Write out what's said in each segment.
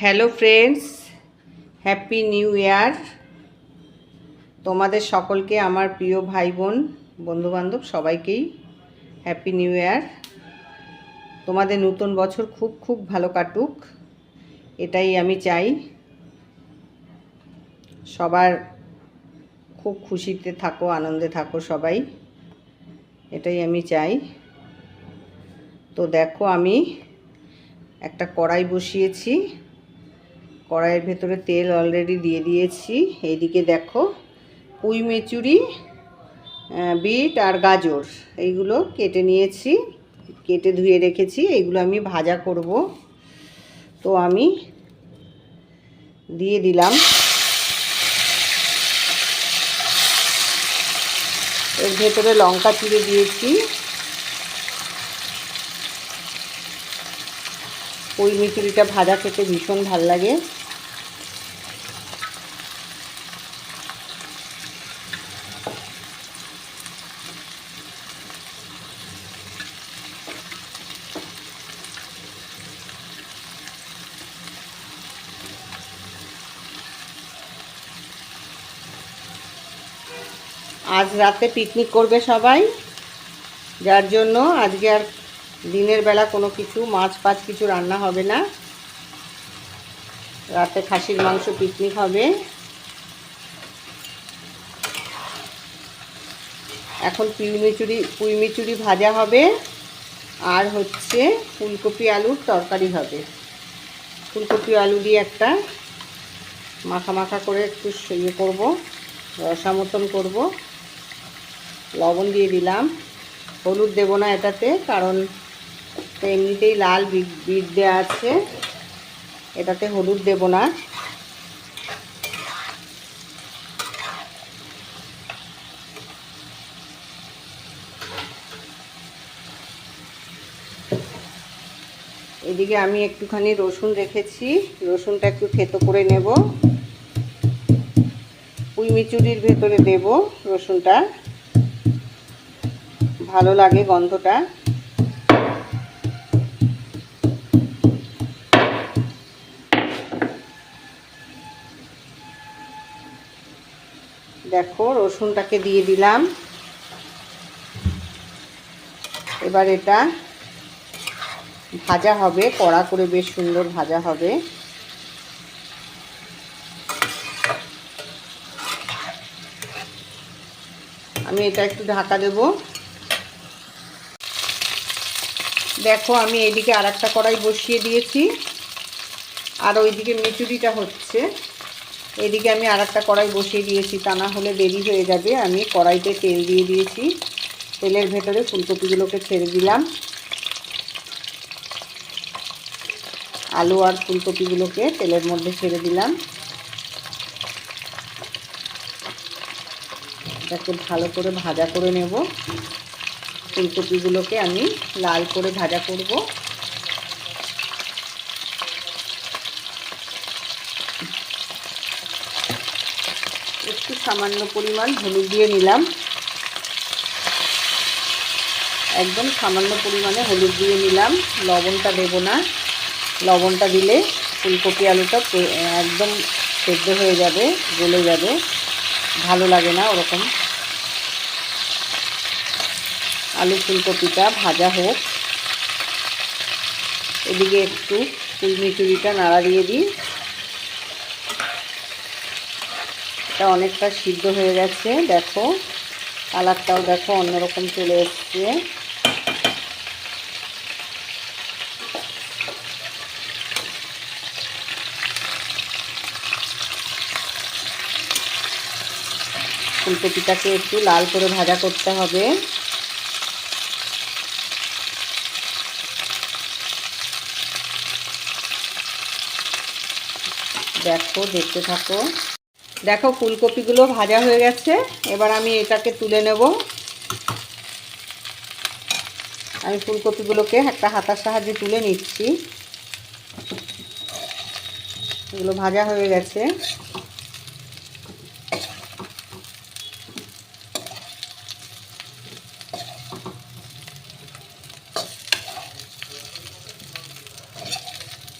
Hello friends, happy new year. তোমাদের সকলকে, আমার প্রিয় ভাই বোন বন্ধুবান্ধব, সবাইকেই হ্যাপি নিউ ইয়ার। তোমাদের নতুন বছর খুব খুব ভালো কাটুক, এটাই আমি চাই। সবার খুব খুশিতে থাকো, আনন্দে থাকো সবাই, এটাই আমি চাই। তো দেখো, আমি একটা কড়াই বসিয়েছি। কড়াইয়ের ভেতরে তেল অলরেডি দিয়ে দিয়েছি। এইদিকে দেখো, পুঁই মেচুরি বিট আর গাজর, এইগুলো কেটে নিয়েছি। কেটে ধুয়ে রেখেছি, এইগুলো আমি ভাজা করব। তো আমি দিয়ে দিলাম। এর ভেতরে লঙ্কা চিড়ে দিয়েছি। ওই মিচুরিটা ভাজা খেতে ভীষণ ভালো লাগে আজ রাতে পিকনিক করবে সবাই। যার জন্য আজকে আর দিনের বেলা কোনো কিছু, মাছ ফাছ কিছু রান্না হবে না। রাতে খাসির মাংস পিকনিক হবে। এখন পুঁইমিচুরি পুঁইমিচুরি ভাজা হবে। আর হচ্ছে ফুলকপি আলুর তরকারি হবে। ফুলকপি আলু দিয়ে একটা মাখা মাখা করে একটু ইয়ে করব রসা মতন করব। লবণ দিয়ে দিলাম। হলুদ দেবো না এটাতে, কারণ এমনিতেই লাল বিট দেওয়া আছে। এটাতে হলুদ দেব না। এদিকে আমি একটুখানি রসুন রেখেছি। রসুনটা একটু থেতো করে নেব। পুঁই মিচুরির ভেতরে দেব রসুনটা। ভালো লাগে গন্ধটা। দেখো, রসুনটাকে দিয়ে দিলাম। এবার এটা ভাজা হবে, কড়া করে বেশ সুন্দর ভাজা হবে। আমি এটা একটু ঢাকা দেব। দেখো, আমি এদিকে আর একটা কড়াই বসিয়ে দিয়েছি। আর ওইদিকে মিচুরিটা হচ্ছে। এদিকে আমি আর একটা কড়াই বসিয়ে দিয়েছি, তা না হলে দেরি হয়ে যাবে। আমি কড়াইতে তেল দিয়ে দিয়েছি। তেলের ভেতরে ফুলকপিগুলোকে ছেড়ে দিলাম। আলু আর ফুলকপিগুলোকে তেলের মধ্যে ছেড়ে দিলাম। এটাকে ভালো করে ভাজা করে নেব। ফুলকপিগুলোকে আমি লাল করে ভাজা করব। একটু সামান্য পরিমাণ হলুদ দিয়ে নিলাম। একদম সামান্য পরিমাণে হলুদ দিয়ে নিলাম। লবণটা দেব না। লবণটা দিলে ফুলকপি আলুটা একদম সেদ্ধ হয়ে যাবে, গলে যাবে। ভালো লাগে না ওরকম। আলু ফুলকপিটা ভাজা হোক। এদিকে একটু ফুলমিচুরিটা নাড়া দিয়ে দিই। এটা অনেকটা সিদ্ধ হয়ে গেছে, দেখো। কালারটাও দেখো অন্যরকম চলে এসছে। ফুলকপিটাকে একটু লাল করে ভাজা করতে হবে। দেখো, দেখতে থাকো। দেখো, ফুলকপিগুলো ভাজা হয়ে গেছে। এবার আমি এটাকে তুলে নেব। আমি ফুলকপিগুলোকে একটা হাতার সাহায্যে তুলে নিচ্ছি। এগুলো ভাজা হয়ে গেছে।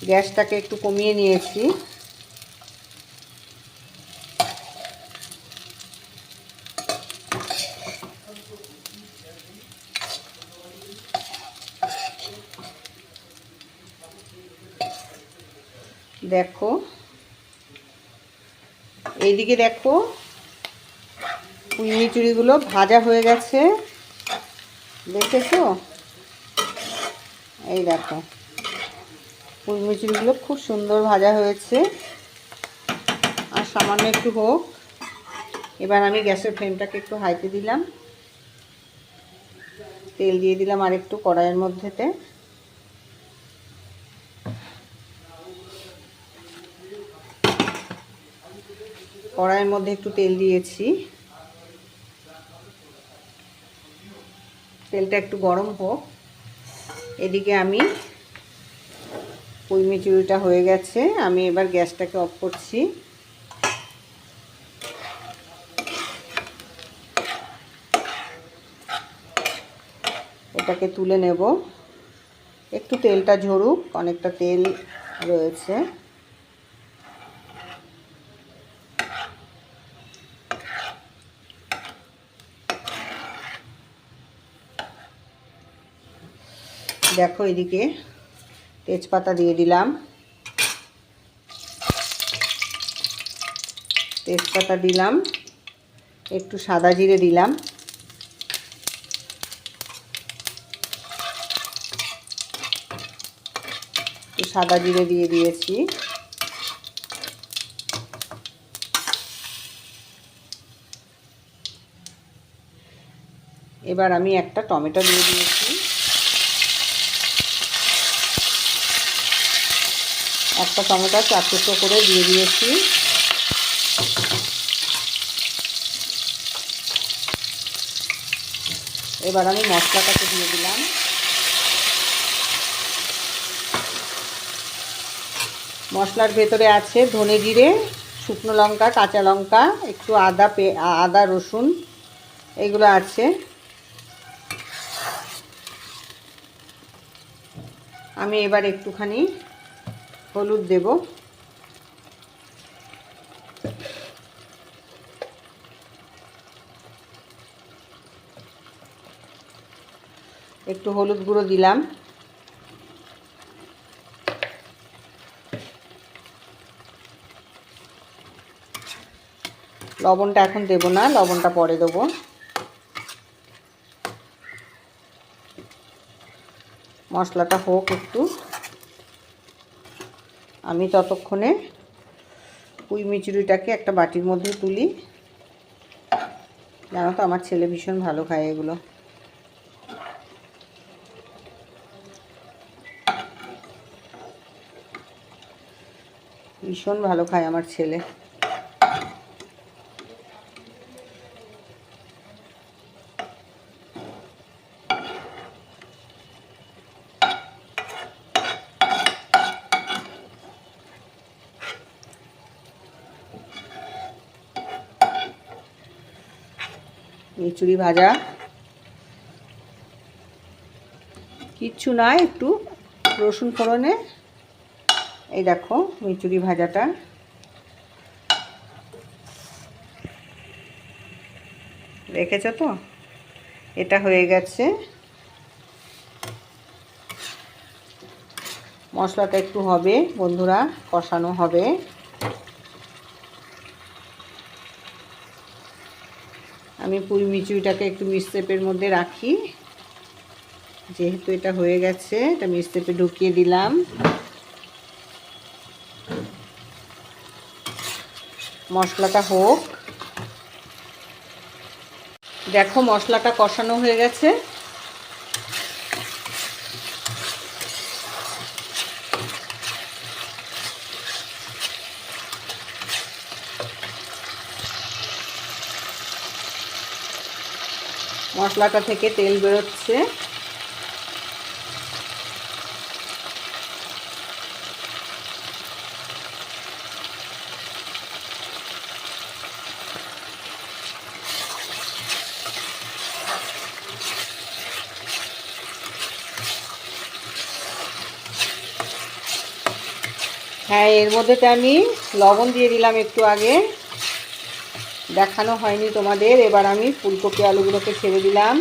গ্যাসটাকে একটু কমিয়ে নিয়েছি। দেখো। এইদিকে দেখো পুঁই চুড়িগুলো ভাজা হয়ে গেছে। দেখেছ? এই দেখো পুঁই মিচুরিগুলো খুব সুন্দর ভাজা হয়েছে। আর সামান্য একটু হোক, এবার আমি গ্যাসের ফ্লেমটাকে একটু হাইতে দিলাম। তেল দিয়ে দিলাম আর একটু কড়াইয়ের মধ্যেতে। কড়াইয়ের মধ্যে একটু তেল দিয়েছি। তেলটা একটু গরম হোক। এদিকে আমি পুঁই মিচুরিটা হয়ে গেছে। আমি এবার গ্যাসটাকে অফ করছি। এটাকে তুলে নেব। একটু তেলটা ঝরুক, অনেকটা তেল রয়েছে। দেখো এদিকে তেজপাতা দিয়ে দিলাম। তেজপাতা দিলাম, একটু সাদা জিরে দিলাম। একটু সাদা জিরে দিয়ে দিয়েছি। এবার আমি একটা টমেটো দিয়ে দিয়েছি। একটা টমেটো চার টুকরো করে দিয়ে দিয়েছি। এবার আমি মশলাটাকে দিয়ে দিলাম। মশলার ভেতরে আছে ধনে জিরে, শুকনো লঙ্কা, কাঁচা লঙ্কা, একটু আদা পে, আদা রসুন, এগুলো আছে। আমি এবার একটুখানি হলুদ দেব। একটু হলুদ গুঁড়ো দিলাম। লবণটা এখন দেব না, লবণটা পরে দেবো। মশলাটা হোক একটু। আমি ততক্ষণে পুঁই মিচুরিটাকে একটা বাটির মধ্যে তুলি। জানো তো, আমার ছেলে ভীষণ ভালো খায় এগুলো। ভীষণ ভালো খায় আমার ছেলে। মিচুরি ভাজা। কিচ্ছু না, একটু রসুন ফোড়নে। এই দেখো মিচুরি ভাজাটা। রেখেছ তো? এটা হয়ে গেছে। মশলাটা একটু হবে, বন্ধুরা, কষানো হবে। আমি পুরি মিচুরিটাকে একটু মিক্সেপের মধ্যে রাখি। যেহেতু এটা হয়ে গেছে, এটা মিক্সেপে ঢুকিয়ে দিলাম। মশলাটা হোক। দেখো মশলাটা কষানো হয়ে গেছে। মশলাটা থেকে তেল বেরোচ্ছে। হ্যাঁ এর মধ্যেতে আমি লবণ দিয়ে দিলাম একটু আগে। দেখানো হয়নি তোমাদের। এবার আমি ফুলকপি আলুগুলোকে ছেড়ে দিলাম।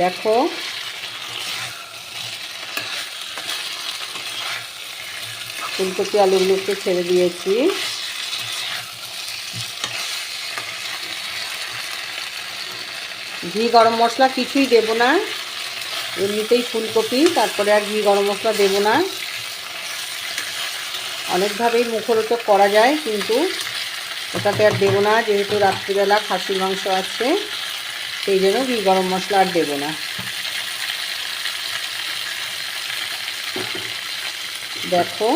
দেখো। ফুলকপি আলুগুলোকে ছেড়ে দিয়েছি। ঘি গরম মশলা কিছুই দেব না। এমনিতেই ফুলকপি, তারপরে আর ঘি গরম মশলা দেবো না। অনেকভাবেই মুখরোচক করা যায়, কিন্তু ওটাতে আর দেবো না, যেহেতু রাত্রিবেলা খাসির মাংস আছে, সেই জন্য ঘি গরম মশলা আর দেবো না। দেখো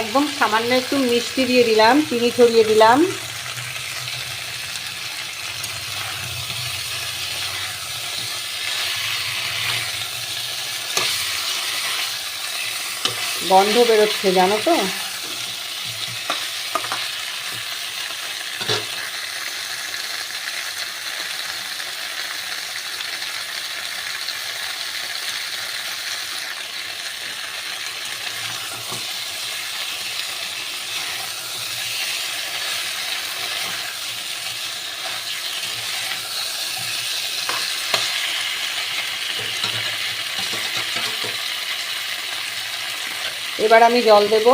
একদম সামান্য একটু মিষ্টি দিয়ে দিলাম চিনি ছড়িয়ে দিলাম। গন্ধ বেরোচ্ছে জানো তো? এবার আমি জল দেব।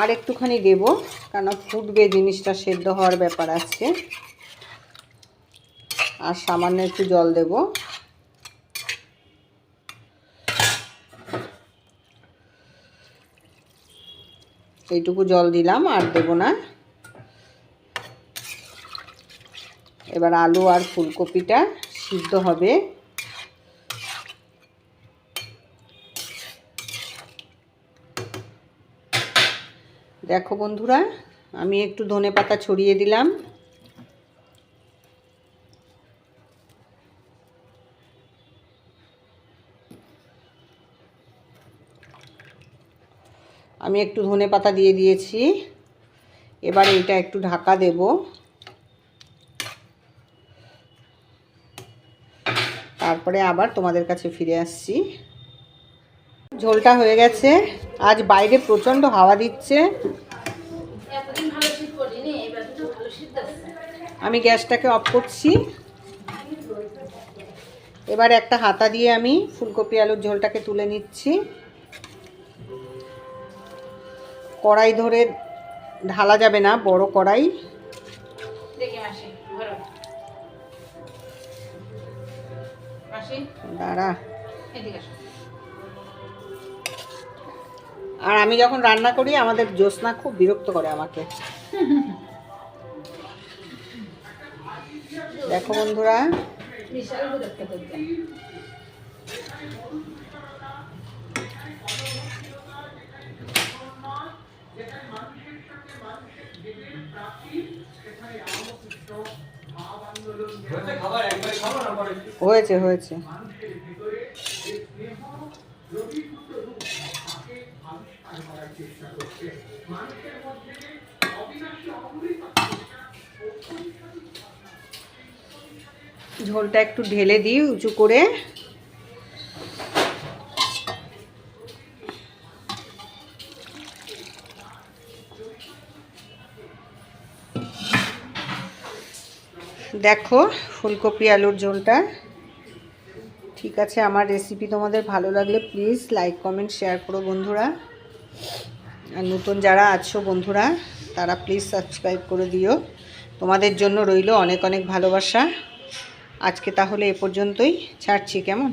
আর একটুখানি দেব কেন ফুটবে জিনিসটা সেদ্ধ হওয়ার ব্যাপার আছে আর সামান্য একটু জল দেব। এইটুকু জল দিলাম, আর দেব না। এবার আলু আর ফুলকপিটা সিদ্ধ হবে। দেখো বন্ধুরা, আমি একটু ধনে পাতা ছড়িয়ে দিলাম। আমি একটু ধনে পাতা দিয়ে দিয়েছি। এবার এটা একটু ঢাকা দেবো। তারপরে আবার তোমাদের কাছে ফিরে আসছি। ঝোলটা হয়ে গেছে। আজ বাইরে প্রচণ্ড হাওয়া দিচ্ছে। আমি গ্যাসটাকে অফ করছি। এবার একটা হাতা দিয়ে আমি ফুলকপি আলুর ঝোলটাকে তুলে নিচ্ছি। কড়াই ধরে ঢালা যাবে না বড় কড়াই। দাঁড়া। আর আমি যখন রান্না করি আমাদের জ্যোৎস্না খুব বিরক্ত করে আমাকে। দেখো বন্ধুরা। হয়েছে হয়েছে ঝোলটা একটু ঢেলে দিই উঁচু করে। দেখো, ফুলকপি, আলুর ঝোলটা। ঠিক আছে, আমার রেসিপি তোমাদের ভালো লাগলে প্লিজ লাইক কমেন্ট শেয়ার করো বন্ধুরা। আর নতুন যারা আছো বন্ধুরা, তারা প্লিজ সাবস্ক্রাইব করে দিও। তোমাদের জন্য রইল অনেক অনেক ভালোবাসা। আজকে তাহলে এ পর্যন্তই। ছাড়ছি কেমন?